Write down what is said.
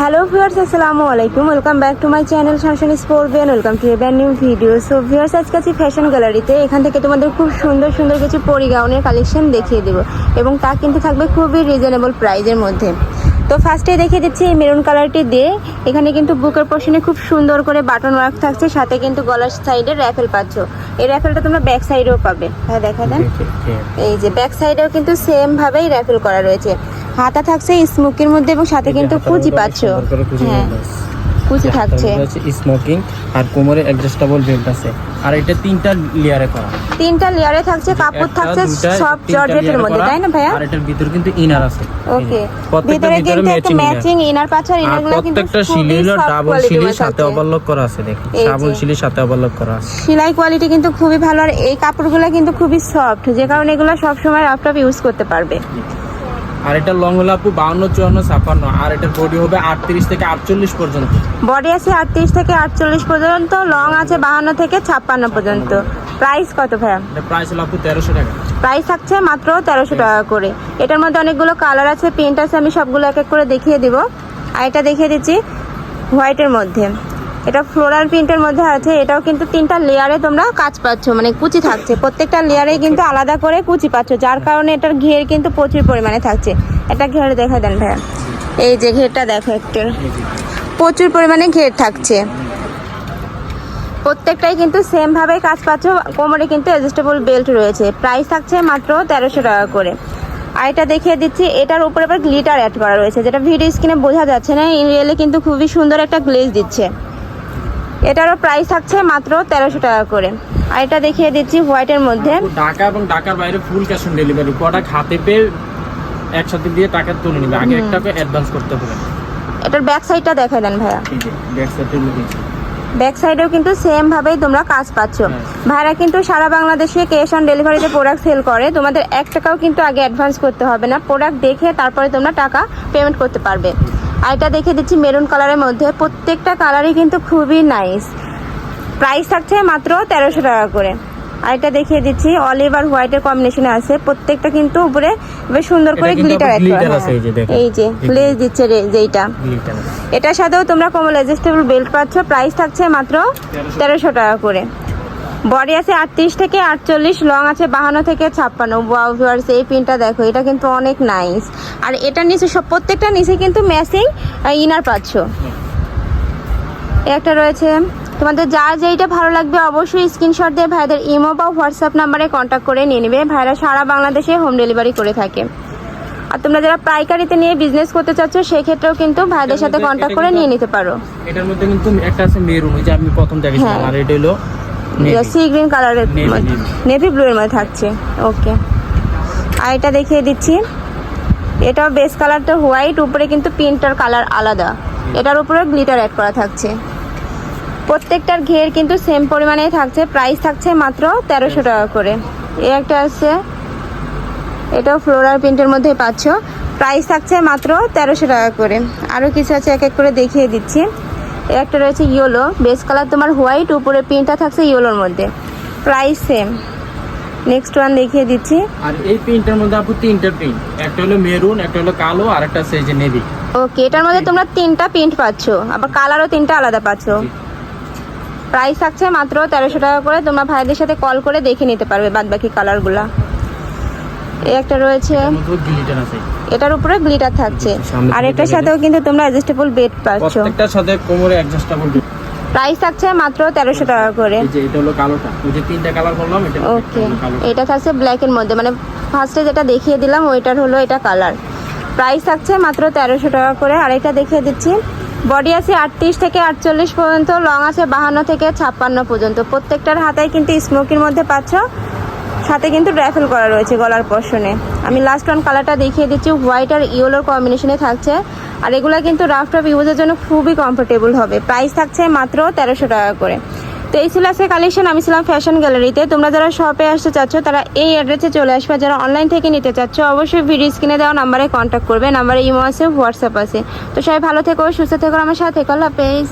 Hello viewers আসসালামু আলাইকুম welcome back to my channel শাসন sport Ben welcome to a brand new video so viewers আজকে আছি fashion গ্যালারিতে এখান থেকে তোমাদের খুব সুন্দর সুন্দর কিছু পরি গাউনের কালেকশন দেখিয়ে দেবো। এবং তা কিন্তু থাকবে খুবই রিজনেবল প্রাইজের মধ্যে। তো ফার্স্টে দেখিয়ে দিচ্ছি এই মেরুন কালারটি দিয়ে। এখানে কিন্তু বুকের পোর্শনে খুব সুন্দর করে বাটন ওয়ার্ক থাকছে। সাথে কিন্তু গলার সাইডে র্যাফেল পাচ্ছ। এই র্যাফেলটা তোমরা ব্যাক সাইডেও পাবে। হ্যাঁ দেখা দেন এই যে ব্যাক সাইডেও কিন্তু সেম ভাবেই র্যাফেল করা রয়েছে। হাতা থাকছে স্মোকির মধ্যে এবং সাথে কিন্তু কুচি পাচ্ছ। হ্যাঁ কুচি থাকছে। স্মোকিং আর কোমরে অ্যাডজাস্টেবল বেল্ট আছে। আর এটা তিনটা লেয়ারে করা। তিনটা লেয়ারে থাকছে কাপড় থাকছে সব জর্জেটের মধ্যে তাই না ভাইয়া? আর এটার ভিতর কিন্তু ইনার আছে। ওকে ভিতরে কিন্তু একটা ম্যাচিং ইনার পাচ্ছ আর ইনারগুলো কিন্তু প্রত্যেকটা শিলি ডাবল মধ্যে সাথে। ওভারলক করা আছে দেখুন। ডাবল শিলির সাথে ওভারলক করা আছে। সেলাই কোয়ালিটি কিন্তু খুবই ভালো আর এই কাপড়গুলো কিন্তু খুবই সফট যে কারণে এগুলো সব সময় ল্যাপটপ ইউজ করতে পারবে। আর এটা লং হলো আপু বাউন্ন চুয়ান্ন ছাপ্পান্ন আর এটার বডি হবে আটত্রিশ থেকে আটচল্লিশ পর্যন্ত। বডি আছে আটত্রিশ থেকে আটচল্লিশ পর্যন্ত লং আছে বাহান্ন থেকে ছাপ্পান্ন পর্যন্ত। প্রাইস কত ভাইয়া? প্রাইস হলো আপু তেরোশো টাকা। প্রাইস থাকছে মাত্র তেরোশো টাকা করে। এটার মধ্যে অনেকগুলো কালার আছে প্রিন্ট আছে আমি সবগুলো এক এক করে দেখিয়ে দিব। আর এটা দেখিয়ে দিচ্ছি হোয়াইটের মধ্যে। এটা ফ্লোরাল প্রিন্টের মধ্যে আছে, এটাও কিন্তু তিনটা লেয়ারে তোমরা কাজ পাচ্ছ মানে কুচি থাকছে। প্রত্যেকটা লেয়ারে কিন্তু আলাদা করে কুচি পাচ্ছ, যার কারণে এটার ঘের কিন্তু প্রচুর পরিমাণে থাকছে। এটা ঘের দেখা দেন ভাইয়া। এই যে ঘেরটা দেখো একটু। প্রচুর পরিমাণে ঘের থাকছে। প্রত্যেকটাই কিন্তু সেম ভাবে কাজ পাচ্ছ, কোমরে কিন্তু অ্যাডজাস্টেবল বেল্ট রয়েছে। প্রাইস থাকছে মাত্র তেরোশো টাকা করে। আর এটা দেখিয়ে দিচ্ছি, এটার উপরে আবার গ্লিটার অ্যাড করা রয়েছে, যেটা ভিডিও স্ক্রিনে বোঝা যাচ্ছে না ইন রিয়েলে কিন্তু খুবই সুন্দর একটা গ্লেজ দিচ্ছে। এটারও প্রাইস থাকছে মাত্র তেরোশো টাকা করে। আর এটা দেখিয়ে দিচ্ছি হোয়াইটের মধ্যে। ঢাকা এবং ঢাকার বাইরে full cash on delivery product হাতে পেয়ে একসাথে দিয়ে টাকা তুলে নিবে। আগে এক টাকা অ্যাডভান্স করতে হবে। এটার ব্যাক সাইডটা দেখা দেন ভাইয়া। ব্যাক সাইডের লুক ব্যাক সাইডেও কিন্তু সেম ভাবেই তোমরা কাজ পাচ্ছ। হ্যাঁ। ভাইরা কিন্তু সারা বাংলাদেশে ক্যাশ অন ডেলিভারিতে প্রোডাক্ট সেল করে। তোমাদের এক টাকাও কিন্তু আগে অ্যাডভান্স করতে হবে না। প্রোডাক্ট দেখে তারপরে তোমরা টাকা পেমেন্ট করতে পারবে। আর এটা দেখে দিচ্ছি মেরুন কালারের মধ্যে। প্রত্যেকটা কালারই কিন্তু খুবই নাইস প্রাইস থাকছে মাত্র তেরোশো টাকা করে। আর এটা দেখিয়ে দিচ্ছি অলিভ আর হোয়াইটের কম্বিনেশনে আছে। প্রত্যেকটা কিন্তু উপরে বেশ সুন্দর করে গ্লিটার আছে, এই যে লেস দিচ্ছে যেইটা। এটার সাথেও তোমরা কোমল অ্যাডজাস্টেবল বেল্ট পাচ্ছ। প্রাইস থাকছে মাত্র তেরোশো টাকা করে। বডি আছে আটত্রিশ থেকে আটচল্লিশ লং আছে বাহান্ন থেকে ছাপ্পান্ন। ওয়াও ভিউয়ার্স এই পিনটা দেখো এটা কিন্তু অনেক নাইস আর এটার নিচে সব প্রত্যেকটা নিচে কিন্তু ম্যাচিং ইনার পাচ্ছ। একটা রয়েছে তোমাদের যার যেইটা ভালো লাগবে অবশ্যই স্ক্রিনশট দিয়ে ভাইদের ইমো বা হোয়াটসঅ্যাপ নাম্বারে কন্ট্যাক্ট করে নিয়ে নেবে। ভাইরা সারা বাংলাদেশে হোম ডেলিভারি করে থাকে। আর তোমরা যারা পাইকারিতে নিয়ে বিজনেস করতে চাচ্ছ সেক্ষেত্রেও কিন্তু ভাইদের সাথে কন্ট্যাক্ট করে নিয়ে নিতে পারো। এটার মধ্যে কিন্তু একটা আছে মেরুন ওই যে আমি প্রথম দেখেছিলাম হ্যাঁ। আর এটা হলো। সি গ্রিন কালারের। নেভি ব্লু এর মধ্যে থাকছে। ওকে আর এটা দেখিয়ে দিচ্ছি। এটাও বেস কালারটা হোয়াইট উপরে কিন্তু প্রিন্টার কালার আলাদা। এটার উপরে গ্লিটার অ্যাড করা থাকছে। প্রত্যেকটার ঘের কিন্তু সেম পরিমাণেই থাকছে। প্রাইস থাকছে মাত্র তেরোশো টাকা করে। এ একটা আছে। এটাও ফ্লোরাল প্রিন্টের মধ্যে পাচ্ছ। প্রাইস থাকছে মাত্র তেরোশো টাকা করে। আরও কিছু আছে এক এক করে দেখিয়ে দিচ্ছি। একটা রয়েছে ইয়েলো বেস কালার তোমার হোয়াইট উপরে প্রিন্টটা থাকছে ইয়েলোর মধ্যে। প্রাইস সেম নেক্সট ওয়ান দেখিয়ে দিচ্ছি। আর এই প্রিন্টের মধ্যে আপু তিনটা প্রিন্ট একটা হলো মেরুন একটা হলো কালো আর একটা এই যে নেভি। ওকে এটার মধ্যে তোমরা তিনটা প্রিন্ট পাচ্ছ আবার কালারও তিনটা আলাদা পাচ্ছ। প্রাইস থাকছে মাত্র তেরোশো টাকা করে তোমরা ভাইদের সাথে কল করে দেখে নিতে পারবে বাদ বাকি কালারগুলা এই একটা রয়েছে। এটার উপরে গ্লিটার থাকছে। আর এটার সাথেও কিন্তু তোমরা অ্যাডজাস্টেবল বেড পাচ্ছ। প্রত্যেকটার সাথে কোমরে অ্যাডজাস্টেবল প্রাইস থাকছে মাত্র তেরোশো টাকা করে। ওকে এটা থাকছে ব্ল্যাকের মধ্যে। মানে ফার্স্টে যেটা দেখিয়ে দিলাম ওইটার হলো এটা কালার প্রাইস থাকছে মাত্র তেরোশো টাকা করে। আর এটা দেখিয়ে দিচ্ছি। বডি আছে আটত্রিশ থেকে আটচল্লিশ পর্যন্ত লং আছে বাহান্ন থেকে ছাপ্পান্ন পর্যন্ত। প্রত্যেকটার হাতায় কিন্তু স্মোকির মধ্যে পাচ্ছ। সাথে কিন্তু র্যাফেল করা রয়েছে গলার পশনে আমি লাস্ট ওয়ান কালারটা দেখিয়ে দিচ্ছি হোয়াইট আর ইয়েলোর কম্বিনেশনে থাকছে। আর এগুলো কিন্তু রাফ টাফ ইউজের জন্য খুবই কমফোর্টেবল হবে। প্রাইস থাকছে মাত্র তেরোশো টাকা করে। তো এই ছিল আজকে কালেকশন আমি ছিলাম ফ্যাশন গ্যালারিতে তোমরা যারা শপে আসতে চাচ্ছ, তারা এই অ্যাড্রেসে চলে আসবে। যারা অনলাইন থেকে নিতে চাচ্ছ, অবশ্যই ভিডিও স্ক্রিনে দেওয়া নাম্বারে কন্ট্যাক্ট করবে। নাম্বারে ইমো আছে হোয়াটসঅ্যাপ আছে। তো সবাই ভালো থেকো, সুস্থ থেকো, আমার সাথে কল পেজ